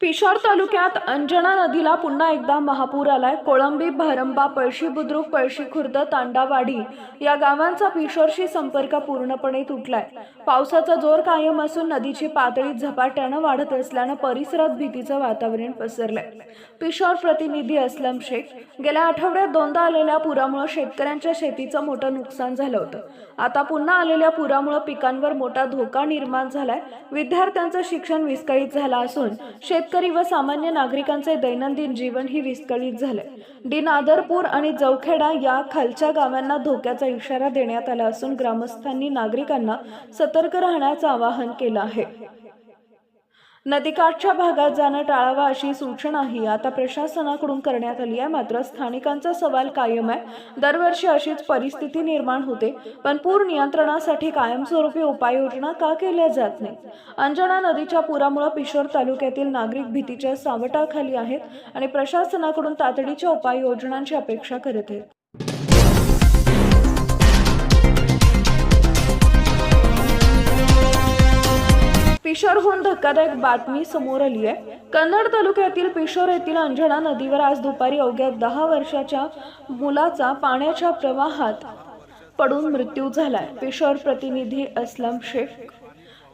पिशोर तालुक्यात अंजना नदीला पुन्हा एकदा महापूर आलाय. कोळंबी भारंबा पळशी बुद्रुक पळशी खुर्द तांडावाडी या गावांचा पिशोरशी संपर्क पूर्णपणे तुटलाय. पावसाचा जोर कायम असून नदीची पातळी झपाट्यानं वाढत असल्यानं परिसरात भीतीचं वातावरण पसरलंय. पिशोर प्रतिनिधी असलम शेख गेल्या आठवड्यात दोनदा आलेल्या पुरामुळे शेतकऱ्यांच्या शेतीचं मोठं नुकसान झालं होतं. आता पुन्हा आलेल्या पुरामुळे पिकांवर मोठा धोका निर्माण झालाय. विद्यार्थ्यांचं शिक्षण विस्कळीत झालं असून शेत शेतकरी व सामान्य नागरिकांचे दैनंदिन जीवन ही विस्कळीत झालंय दिनादरपूर आणि जवखेडा या खालच्या गावांना धोक्याचा इशारा देण्यात आला असून ग्रामस्थांनी नागरिकांना सतर्क राहण्याचं आवाहन केलं आहे. नदीकाठच्या भागात जाणं टाळावं अशी सूचनाही आता प्रशासनाकडून करण्यात आली आहे. मात्र स्थानिकांचा सवाल कायम आहे. दरवर्षी अशीच परिस्थिती निर्माण होते पण पूर नियंत्रणासाठी कायमस्वरूपी उपाययोजना का केल्या जात नाही अंजना नदीच्या पुरामुळे पिशोर तालुक्यातील नागरिक भीतीच्या सावटाखाली आहेत आणि प्रशासनाकडून तातडीच्या उपाययोजनांची अपेक्षा करत आहेत. पिशोरहून धक्कादायक बातमी समोर आली आहे. कन्नड तालुक्यातील पिशोर येथील अंजना नदीवर आज दुपारी अवघ्या दहा वर्षाच्या मुलाचा पाण्याच्या प्रवाहात पडून मृत्यू झालाय. पिशोर प्रतिनिधी असलम शेख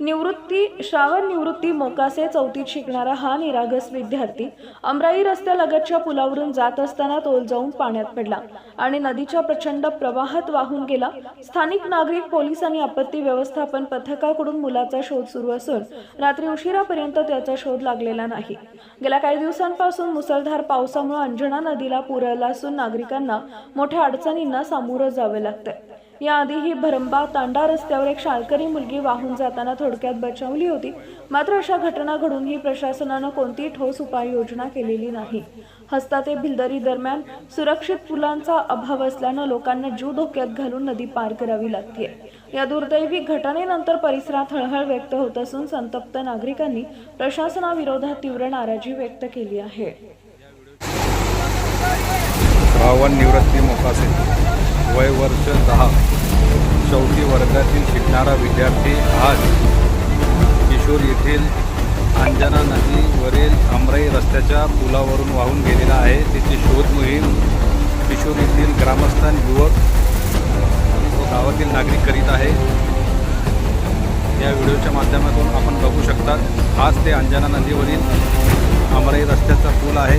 निवृत्ती श्रावण निवृत्ती मोकासे चौथीत शिकणारा हा निरागस विद्यार्थी अमराई रस्त्यालगतच्या पुलावरून जात असताना तोल जाऊन पाण्यात पडला आणि नदीच्या प्रचंड प्रवाहात वाहून गेला. स्थानिक नागरिक पोलीस आणि आपत्ती व्यवस्थापन पथकाकडून मुलाचा शोध सुरू असून रात्री उशिरापर्यंत त्याचा शोध लागलेला नाही. गेल्या काही दिवसांपासून मुसळधार पावसामुळे अंजना नदीला पूर आला असून नागरिकांना मोठ्या अडचणींना सामोरं जावं लागतंय. याआधीही भरंबा तांडा रस्त्यावर एक शाळकरी मुलगी वाहून जाताना थोडक्यात बचावली होती. मात्र अशा घटना घडूनही प्रशासनानं कोणतीही ठोस उपाययोजना केलेली नाही. हस्ता ते भिलदरी दरम्यान सुरक्षित पुलांचा अभाव असल्यानं लोकांना जीव धोक्यात घालून नदी पार करावी लागते या दुर्दैवी घटनेनंतर परिसरात हळहळ व्यक्त होत असून संतप्त नागरिकांनी प्रशासनाविरोधात तीव्र नाराजी व्यक्त केली आहे. श्रावण निवृत्ती मोकासे वय वर्ष दहा. चौथी वर्गातील शिकणारा विद्यार्थी आज किशोर येथील अंजना नदीवरील अमराई रस्त्याच्या पुलावरून वाहून गेलेला आहे. त्याची शोध मोहीम किशोर येथील ग्रामस्थान युवक व गावातील नागरिक करीत आहे. या व्हिडिओच्या माध्यमातून आपण बघू शकता आज ते अंजना नदीवरील अमराई रस्त्याचा पूल आहे.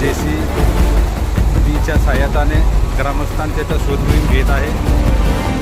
जे सी बीच्या सहाय्यताने ग्रामस्थान त्याचा शोध मोहीम घेत आहे.